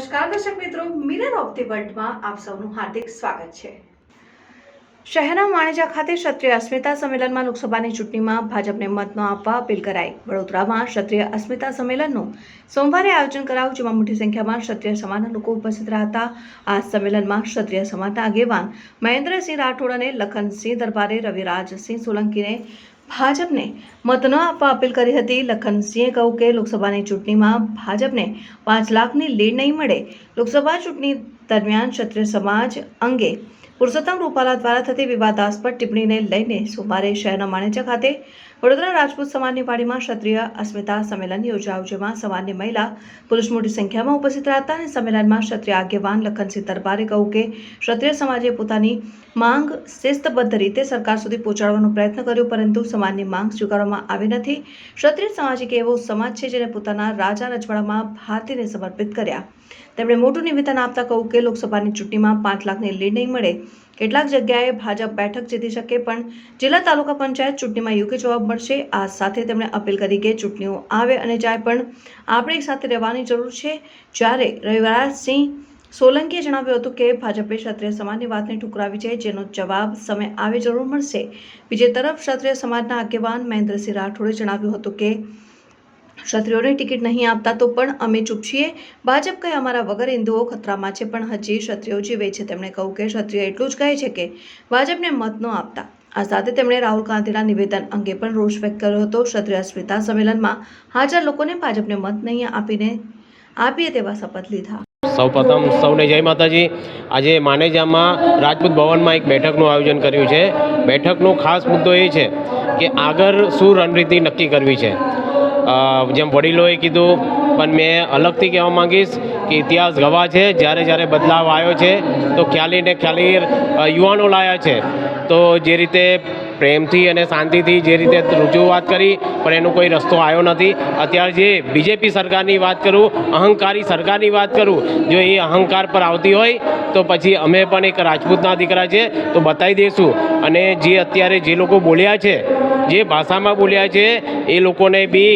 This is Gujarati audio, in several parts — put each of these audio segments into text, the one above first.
નમસ્કાર દર્શક મિત્રો મિરર ઓફ ધી વર્લ્ડમાં આપ સૌનું હાર્દિક સ્વાગત છે. શહેરના માણેજા ખાતે ક્ષત્રિય અસ્મિતા સંમેલનમાં લોકસભાની ચૂંટણીમાં ભાજપને મત ન આપવા અપીલ કરાઈ. વડોદરામાં ક્ષત્રિય અસ્મિતા સંમેલનનું સોમવારે આયોજન કરાયું, જેમાં મોટી સંખ્યામાં ક્ષત્રિય સમાજના લોકો ઉપસ્થિત રહ્યા હતા. આ સંમેલનમાં ક્ષત્રિય સમાજના આગેવાન મહેન્દ્રસિંહ રાઠોડ અને લખનસિંહ દરબારે રવિરાજસિંહ સોલંકીને ભાજપને મત ન આપવા અપીલ કરી હતી. લખનસિંહે કહ્યું કે લોકસભાની ચૂંટણીમાં ભાજપને પાંચ લાખની લીડ નહીં મળે. લોકસભા ચૂંટણી દરમિયાન ક્ષત્રિય સમાજ અંગે પુરુષોત્તમ રૂપાલા દ્વારા થતી વિવાદાસ્પદ ટિપ્પણીને લઈને સોમવારે શહેરના માણેજા ખાતે વડોદરા રાજપૂત સમાજની વાડીમાં ક્ષત્રિય અસ્મિતા સંમેલન યોજાયું, જેમાં સમાજની મહિલા પુરુષ મોટી સંખ્યામાં ઉપસ્થિત રહ્યા હતા અને સંમેલનમાં ક્ષત્રિય આગેવાન લખનસિંહ દરબારે કહ્યું કે ક્ષત્રિય સમાજે પોતાની માંગ શિસ્તબદ્ધ રીતે સરકાર સુધી પહોંચાડવાનો પ્રયત્ન કર્યો, પરંતુ સમાજની માંગ સ્વીકારવામાં આવી નથી. ક્ષત્રિય સમાજ એક એવો સમાજ છે જેને પોતાના રાજા રજવાડામાં ભારતીને સમર્પિત કર્યા. તેમણે મોટું નિવેદન આપતા કહ્યું કે લોકસભાની ચૂંટણીમાં પાંચ લાખની લીડ નહીં મળે. કેટલાક જગ્યાએ ભાજપ બેઠક જીતી શકે, પણ જિલ્લા તાલુકા પંચાયત ચૂંટણીમાં યોગ્ય જવાબ મળશે. આ સાથે તેમણે અપીલ કરી કે ચૂંટણીઓ આવે અને જાય, પણ આપણે સાથે રહેવાની જરૂર છે. જ્યારે રવિરાજસિંહ સોલંકીએ જણાવ્યું હતું કે ભાજપે ક્ષત્રિય સમાજની વાતને ઠુકરાવી છે, જેનો જવાબ સમય આવે જરૂર મળશે. બીજી તરફ ક્ષત્રિય સમાજના આગેવાન મહેન્દ્રસિંહ રાઠોડે જણાવ્યું હતું કે ક્ષત્રિયોને ટિકિટ નહીં આપતા તો પણ અમે ચૂપ છીએ ભાજપ કહે અમારા વગર હિન્દુઓ ખતરામાં છે, પણ હજી ક્ષત્રિયો જીવે છે. તેમણે કહ્યું કે ક્ષત્રિય એટલું જ કહે છે કે ભાજપને મત ન આપતા. આ સાથે તેમણે રાહુલ ગાંધીના નિવેદન અંગે પણ રોષ વ્યક્ત કર્યો હતો. ક્ષત્રિય અસ્મિતા સંમેલનમાં હાજર લોકોને ભાજપને મત નહીં આપીને આપીએ તેવા શપથ લીધા. સૌપ્રથમ સૌને જય માતાજી. આજે માનેજામાં રાજપૂત ભવનમાં એક બેઠકનું આયોજન કર્યું છે. બેઠકનો ખાસ મુદ્દો એ છે કે આગળ શું રણનીતિ નક્કી કરવી છે. જેમ વડીલોએ કીધું, પણ મેં અલગથી કહેવા માંગીશ કે ઇતિહાસ ગવા છે, જ્યારે જ્યારે બદલાવ આવ્યો છે, તો ખ્યાલી ને ખ્યાલી યુવાનો લાયા છે. તો જે રીતે પ્રેમથી અને શાંતિથી જે રીતે રજૂઆત કરી, પણ એનો કોઈ રસ્તો આવ્યો નથી. અત્યારે જે બીજેપી સરકારની વાત કરું, અહંકારી સરકારની વાત કરું, જો એ અહંકાર પર આવતી હોય, તો પછી અમે પણ એક રાજપૂતના દીકરા છે, તો બતાવી દઈશું અને જે અત્યારે જે લોકો બોલ્યા છે જે ભાષામાં બોલ્યા છે, એ લોકોને બી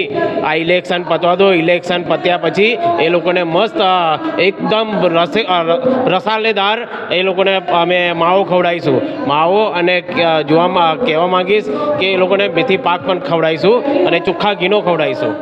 આ ઇલેક્શન પતવા દો ઇલેક્શન પત્યા પછી એ લોકોને મસ્ત એકદમ રસે રસાલેદાર એ લોકોને અમે માવો ખવડાવીશું. માવો અને જોવામાં કહેવા માંગીશ કે એ લોકોને મેથી પાક પણ ખવડાવીશું અને ચોખ્ખા ઘીનો ખવડાવીશું.